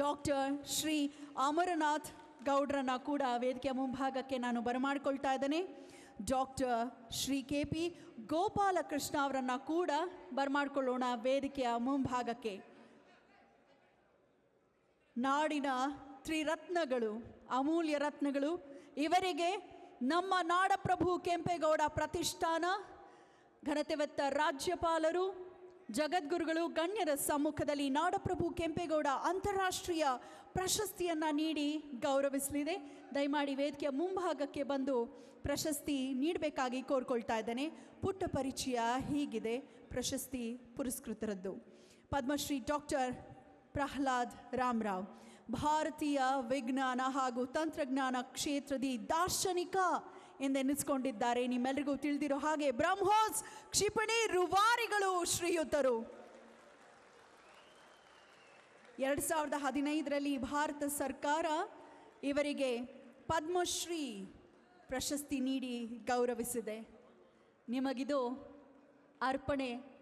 Doctor Shri Amarnath ಗೌಡ್ರನ್ನ ಕೂಡ ವೇದಿಕೆಯ ಮುಂಭಾಗಕ್ಕೆ ನಾನು ಬರಮಾಡ್ಕೊಳ್ತಾ ಇದ್ದೇನೆ. Doctor Shri K P Gopalakrishna ಅವರನ್ನ ಕೂಡ ಬರಮಾಡ್ಕೊಳ್ಳೋಣ ವೇದಿಕೆಯ ಮುಂಭಾಗಕ್ಕೆ. ನಾಡಿನ ತ್ರಿರತ್ನಗಳು, ಅಮೂಲ್ಯ ರತ್ನಗಳು, ಇವರಿಗೆ ನಮ್ಮ ನಾಡಪ್ರಭು ಕೆಂಪೇಗೌಡ ಪ್ರತಿಷ್ಠಾನ, ಘನತೆವೆತ್ತ ರಾಜ್ಯಪಾಲರು ಜಗದ್ಗುರುಗಳು ಗಣ್ಯರ ಸಮ್ಮುಖದಲ್ಲಿ ನಾಡಪ್ರಭು ಕೆಂಪೇಗೌಡ ಅಂತಾರಾಷ್ಟ್ರೀಯ ಪ್ರಶಸ್ತಿಯನ್ನು ನೀಡಿ ಗೌರವಿಸಲಿದೆ. ದಯಮಾಡಿ ವೇದಿಕೆಯ ಮುಂಭಾಗಕ್ಕೆ ಬಂದು ಪ್ರಶಸ್ತಿ ನೀಡಬೇಕಾಗಿ ಕೋರ್ಕೊಳ್ತಾ ಇದ್ದೇನೆ. ಪುಟ್ಟ ಪರಿಚಯ ಹೀಗಿದೆ. ಪ್ರಶಸ್ತಿ ಪುರಸ್ಕೃತರದ್ದು. ಪದ್ಮಶ್ರೀ ಡಾಕ್ಟರ್ ಪ್ರಹ್ಲಾದ್ ರಾಮರಾವ್, ಭಾರತೀಯ ವಿಜ್ಞಾನ ಹಾಗೂ ತಂತ್ರಜ್ಞಾನ ಕ್ಷೇತ್ರದಿ ದಾರ್ಶನಿಕ ಎಂದೆನಿಸ್ಕೊಂಡಿದ್ದಾರೆ. ನಿಮ್ಮೆಲ್ಲರಿಗೂ ತಿಳಿದಿರೋ ಹಾಗೆ ಬ್ರಹ್ಮೋಸ್ ಕ್ಷಿಪಣಿ ರುವಾರಿಗಳು ಶ್ರೀಯುತರು. ಎರಡು ಸಾವಿರದ ಹದಿನೈದರಲ್ಲಿ ಭಾರತ ಸರ್ಕಾರ ಇವರಿಗೆ ಪದ್ಮಶ್ರೀ ಪ್ರಶಸ್ತಿ ನೀಡಿ ಗೌರವಿಸಿದೆ. ನಿಮಗಿದು ಅರ್ಪಣೆ.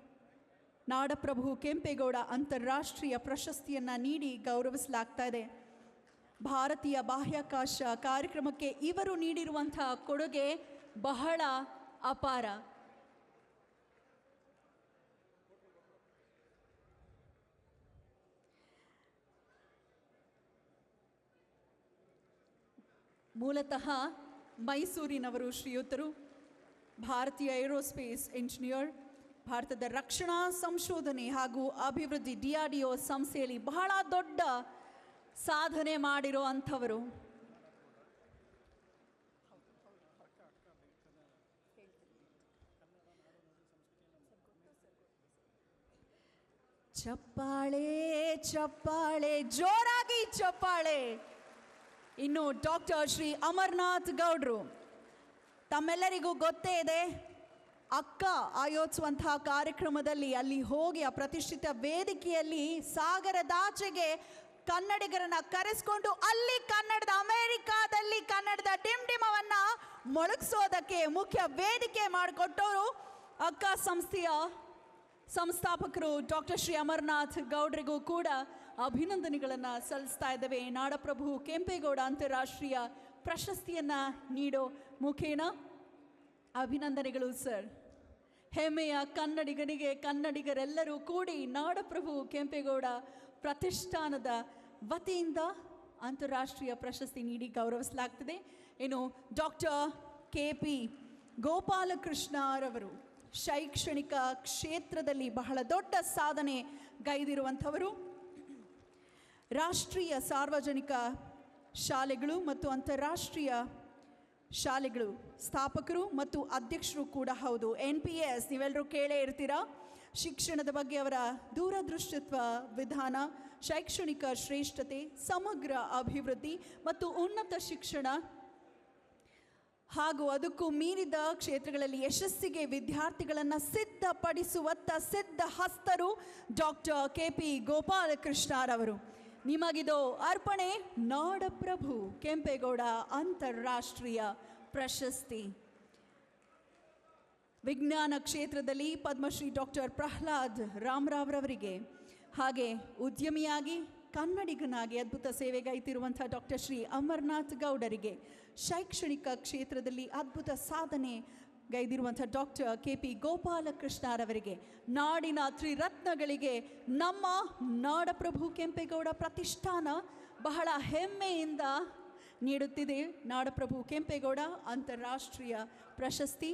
ನಾಡಪ್ರಭು ಕೆಂಪೇಗೌಡ ಅಂತಾರಾಷ್ಟ್ರೀಯ ಪ್ರಶಸ್ತಿಯನ್ನು ನೀಡಿ ಗೌರವಿಸಲಾಗ್ತಾ ಇದೆ. ಭಾರತೀಯ ಬಾಹ್ಯಾಕಾಶ ಕಾರ್ಯಕ್ರಮಕ್ಕೆ ಇವರು ನೀಡಿರುವಂತಹ ಕೊಡುಗೆ ಬಹಳ ಅಪಾರ. ಮೂಲತಃ ಮೈಸೂರಿನವರು ಶ್ರೀಯುತರು, ಭಾರತೀಯ ಏರೋಸ್ಪೇಸ್ ಇಂಜಿನಿಯರ್ ಭಾರತದ ರಕ್ಷಣಾ ಸಂಶೋಧನೆ ಹಾಗೂ ಅಭಿವೃದ್ಧಿ ಡಿ ಆರ್ ಡಿ ಒ ಸಂಸ್ಥೆಯಲ್ಲಿ ಬಹಳ ದೊಡ್ಡ ಸಾಧನೆ ಮಾಡಿರೋ ಅಂಥವರು. ಚಪ್ಪಾಳೆ ಚಪ್ಪಾಳೆ, ಜೋರಾಗಿ ಚಪ್ಪಾಳೆ. ಇನ್ನು ಡಾಕ್ಟರ್ ಶ್ರೀ ಅಮರ್ನಾಥ್ ಗೌಡ್ರು, ತಮ್ಮೆಲ್ಲರಿಗೂ ಗೊತ್ತೇ ಇದೆ, ಅಕ್ಕ ಆಯೋಜಿಸುವಂತಹ ಕಾರ್ಯಕ್ರಮದಲ್ಲಿ ಅಲ್ಲಿ ಹೋಗಿ ಆ ಪ್ರತಿಷ್ಠಿತ ವೇದಿಕೆಯಲ್ಲಿ ಸಾಗರದಾಚೆಗೆ ಕನ್ನಡಿಗರನ್ನ ಕರೆಸ್ಕೊಂಡು ಅಲ್ಲಿ ಕನ್ನಡದ, ಅಮೆರಿಕಾದಲ್ಲಿ ಕನ್ನಡದ ಡಿಮ್ಡಿಮವನ್ನ ಮೊಳಗಿಸೋದಕ್ಕೆ ಮುಖ್ಯ ವೇದಿಕೆ ಮಾಡಿಕೊಟ್ಟವರು ಅಕ್ಕ ಸಂಸ್ಥೆಯ ಸಂಸ್ಥಾಪಕರು ಡಾಕ್ಟರ್ ಶ್ರೀ ಅಮರ್ನಾಥ್ ಗೌಡ್ರಿಗೂ ಕೂಡ ಅಭಿನಂದನೆಗಳನ್ನು ಸಲ್ಲಿಸ್ತಾ ಇದ್ದೇವೆ. ನಾಡಪ್ರಭು ಕೆಂಪೇಗೌಡ ಅಂತಾರಾಷ್ಟ್ರೀಯ ಪ್ರಶಸ್ತಿಯನ್ನ ನೀಡೋ ಮುಖೇನ ಅಭಿನಂದನೆಗಳು ಸರ್. ಹೆಮ್ಮೆಯ ಕನ್ನಡಿಗನಿಗೆ ಕನ್ನಡಿಗರೆಲ್ಲರೂ ಕೂಡಿ ನಾಡಪ್ರಭು ಕೆಂಪೇಗೌಡ ಪ್ರತಿಷ್ಠಾನದ ವತಿಯಿಂದ ಅಂತಾರಾಷ್ಟ್ರೀಯ ಪ್ರಶಸ್ತಿ ನೀಡಿ ಗೌರವಿಸಲಾಗ್ತದೆ. ಇನ್ನು ಡಾಕ್ಟರ್ ಕೆ ಪಿ ಗೋಪಾಲಕೃಷ್ಣರವರು ಶೈಕ್ಷಣಿಕ ಕ್ಷೇತ್ರದಲ್ಲಿ ಬಹಳ ದೊಡ್ಡ ಸಾಧನೆ ಗೈದಿರುವಂಥವರು. ರಾಷ್ಟ್ರೀಯ ಸಾರ್ವಜನಿಕ ಶಾಲೆಗಳು ಮತ್ತು ಅಂತಾರಾಷ್ಟ್ರೀಯ ಶಾಲೆಗಳು ಸ್ಥಾಪಕರು ಮತ್ತು ಅಧ್ಯಕ್ಷರು ಕೂಡ ಹೌದು. ಎನ್ ಪಿ ಎಸ್ ನೀವೆಲ್ಲರೂ ಕೇಳೇ ಇರ್ತೀರಾ? ಶಿಕ್ಷಣದ ಬಗ್ಗೆ ಅವರ ದೂರದೃಷ್ಟಿತ್ವ ವಿಧಾನ, ಶೈಕ್ಷಣಿಕ ಶ್ರೇಷ್ಠತೆ, ಸಮಗ್ರ ಅಭಿವೃದ್ಧಿ ಮತ್ತು ಉನ್ನತ ಶಿಕ್ಷಣ ಹಾಗೂ ಅದಕ್ಕೂ ಮೀರಿದ ಕ್ಷೇತ್ರಗಳಲ್ಲಿ ಯಶಸ್ಸಿಗೆ ವಿದ್ಯಾರ್ಥಿಗಳನ್ನು ಸಿದ್ಧಪಡಿಸುವತ್ತ ಸಿದ್ಧ ಹಸ್ತರು ಡಾಕ್ಟರ್ ಕೆ ಪಿ ಗೋಪಾಲಕೃಷ್ಣರವರು. ನಿಮಗಿದು ಅರ್ಪಣೆ ನಾಡಪ್ರಭು ಕೆಂಪೇಗೌಡ ಅಂತಾರಾಷ್ಟ್ರೀಯ ಪ್ರಶಸ್ತಿ. ವಿಜ್ಞಾನ ಕ್ಷೇತ್ರದಲ್ಲಿ ಪದ್ಮಶ್ರೀ ಡಾಕ್ಟರ್ ಪ್ರಹ್ಲಾದ್ ರಾಮರಾವ್ರವರಿಗೆ ಹಾಗೆ ಉದ್ಯಮಿಯಾಗಿ ಕನ್ನಡಿಗನಾಗಿ ಅದ್ಭುತ ಸೇವೆಗೈತಿರುವಂಥ ಡಾಕ್ಟರ್ ಶ್ರೀ ಅಮರ್ನಾಥ್ ಗೌಡರಿಗೆ ಶೈಕ್ಷಣಿಕ ಕ್ಷೇತ್ರದಲ್ಲಿ ಅದ್ಭುತ ಸಾಧನೆ ಗೈದಿರುವಂಥ ಡಾಕ್ಟರ್ ಕೆ ಪಿ ಗೋಪಾಲಕೃಷ್ಣರವರಿಗೆ ನಾಡಿನ ತ್ರಿರತ್ನಗಳಿಗೆ ನಮ್ಮ ನಾಡಪ್ರಭು ಕೆಂಪೇಗೌಡ ಪ್ರತಿಷ್ಠಾನ ಬಹಳ ಹೆಮ್ಮೆಯಿಂದ ನೀಡುತ್ತಿದೆ. ನಾಡಪ್ರಭು ಕೆಂಪೇಗೌಡ ಅಂತಾರಾಷ್ಟ್ರೀಯ ಪ್ರಶಸ್ತಿ.